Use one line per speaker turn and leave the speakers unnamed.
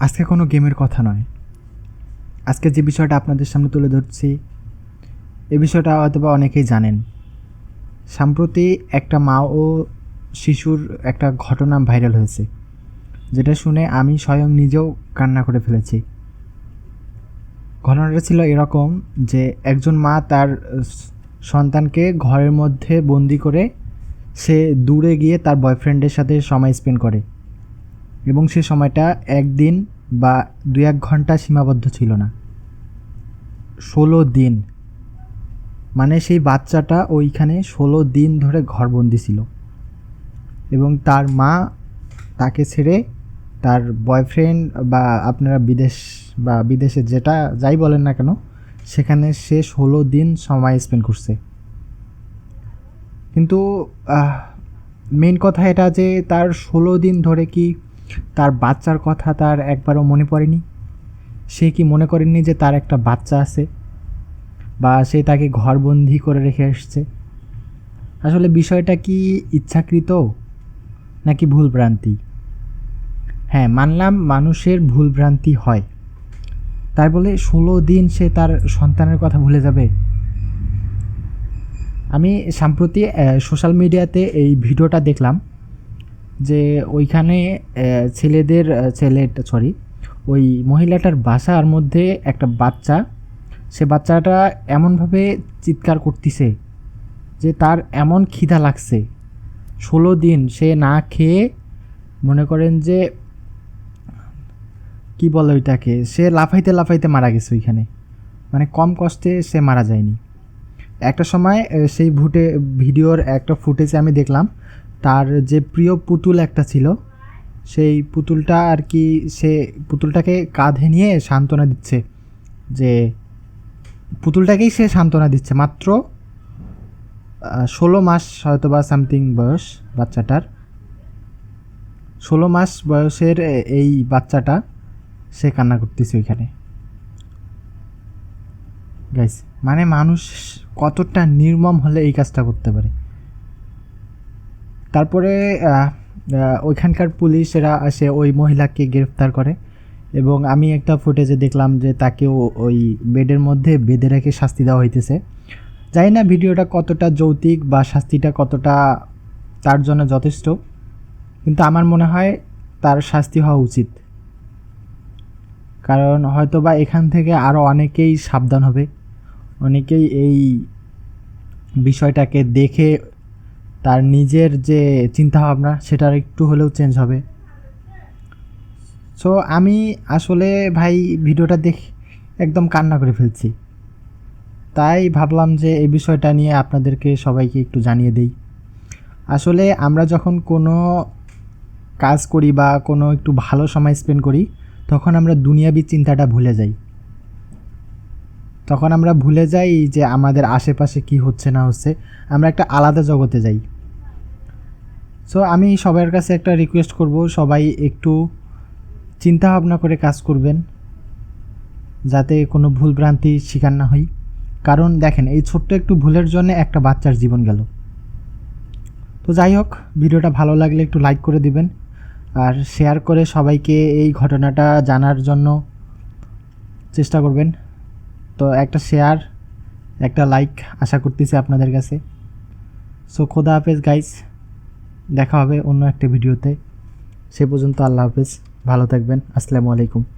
আজকে কোনো গেমের কথা নয়। আজকে যে বিষয়টা আপনাদের সামনে তুলে ধরছি, এ বিষয়টা হয়তো বা অনেকেই জানেন। সম্প্রতি একটা মা ও শিশুর একটা ঘটনা ভাইরাল হয়েছে, যেটা শুনে আমি স্বয়ং নিজেও কান্না করে ফেলেছি। ঘটনাটা ছিল এরকম যে একজন মা তার সন্তানকে ঘরের মধ্যে বন্দি করে সে দূরে গিয়ে তার বয়ফ্রেন্ডের সাথে সময় স্পেন্ড করে। এবং সে সময়টা একদিন বা দু এক ঘণ্টা সীমাবদ্ধ ছিল না। ষোলো দিন। মানে সেই বাচ্চাটা ওইখানে ষোলো দিন ধরে ঘরবন্দি ছিল। এবং তার মা তাকে ছেড়ে তার বয়ফ্রেন্ড বা আপনারা বিদেশ বা বিদেশে যেটা, যাই বলেন না কেন, সেখানে সে ষোলো দিন সময় স্পেন্ড করছে। কিন্তু মেন কথা এটা যে তার ষোলো দিন ধরে কি তার বাচ্চার কথা তার একবারও মনে পড়েনি। সে কি মনে করেনি যে তার একটা বাচ্চা আছে? বা সে তাকে ঘরবন্দি করে রেখে এসছে? আসলে বিষয়টা কি ইচ্ছাকৃত নাকি ভুলভ্রান্তি? হ্যাঁ মানলাম মানুষের ভুলভ্রান্তি হয়। তাই বলে, ষোলো দিন সে তার সন্তানের কথা ভুলে যাবে। আমি সম্প্রতি সোশ্যাল মিডিয়াতে এই ভিডিওটা দেখলাম। যে ওইখানে ছেলেদের ছেলে সরি ওই মহিলাটার বাসার মধ্যে একটা বাচ্চা, সে বাচ্চাটা এমনভাবে চিৎকার করতেছে যে তার এমন খিদা লাগছে। ষোলো দিন সে না খেয়ে মনে করেন যে, কি বলে ওইটাকে, সে লাফাইতে লাফাইতে মারা গেছে ওইখানে। মানে কম কষ্টে সে মারা যায়নি। একটা সময় সেই ভুটে, ভিডিওর একটা ফুটেজে আমি দেখলাম তার যে প্রিয় পুতুল একটা ছিল, সেই পুতুলটা আর কি সে পুতুলটাকে কাঁধে নিয়ে সান্ত্বনা দিচ্ছে যে পুতুলটাকেই সে সান্ত্বনা দিচ্ছে। মাত্র ষোলো মাস হয়তো বা সামথিং বয়স বাচ্চাটার। ষোলো মাস বয়সের এই বাচ্চাটা সে কান্না করতেছে ওইখানে। গাইস মানে মানুষ কতটা নির্মম হলে এই কাজটা করতে পারে? তারপরে ওইখানকার পুলিশেরা আসে, ওই মহিলাকে গ্রেফতার করে। এবং আমি একটা ফুটেজে দেখলাম যে তাকে ওই বেডের মধ্যে বেঁধে রেখে শাস্তি দেওয়া হইতেছে। জানি না ভিডিওটা কতটা যৌতিক বা শাস্তিটা কতটা তার জন্য যথেষ্ট, কিন্তু আমার মনে হয় তার শাস্তি হওয়া উচিত। কারণ হয়তো বা এখান থেকে আরও অনেকেই সাবধান হবে। অনেকেই এই বিষয়টাকে দেখে তার নিজের যে চিন্তাভাবনা, সেটার একটু হলেও চেঞ্জ হবে। সো আমি আসলে ভাই ভিডিওটা দেখ একদম কান্না করে ফেলছি। তাই ভাবলাম যে এই বিষয়টা নিয়ে আপনাদেরকে সবাইকে একটু জানিয়ে দেই। আসলে আমরা যখন কোনো কাজ করি বা কোনো একটু ভালো সময় স্পেন্ড করি, তখন আমরা দুনিয়াবি চিন্তাটা ভুলে যাই। তখন আমরা ভুলে যাই যে আমাদের আশেপাশে কি হচ্ছে না হচ্ছে। আমরা একটা আলাদা জগতে যাই। সো আমি সবার কাছে একটা রিকোয়েস্ট করব, সবাই একটু চিন্তা ভাবনা করে কাজ করবেন, যাতে কোনো ভুলভ্রান্তি শিকার না হই। কারণ দেখেন, এই ছোট্ট একটু ভুলের জন্য একটা বাচ্চার জীবন গেল। তো যাই হোক, ভিডিওটা ভালো লাগলে একটু লাইক করে দিবেন, আর শেয়ার করে সবাইকে এই ঘটনাটা জানার জন্য চেষ্টা করবেন। তো একটা শেয়ার একটা লাইক আশা করতেছি আপনাদের কাছে। সো খোদা হাফেজ গাইস দেখা হবে অন্য একটা ভিডিওতে। সে পর্যন্ত আল্লাহ হাফেজ। ভালো থাকবেন। আসসালামু আলাইকুম।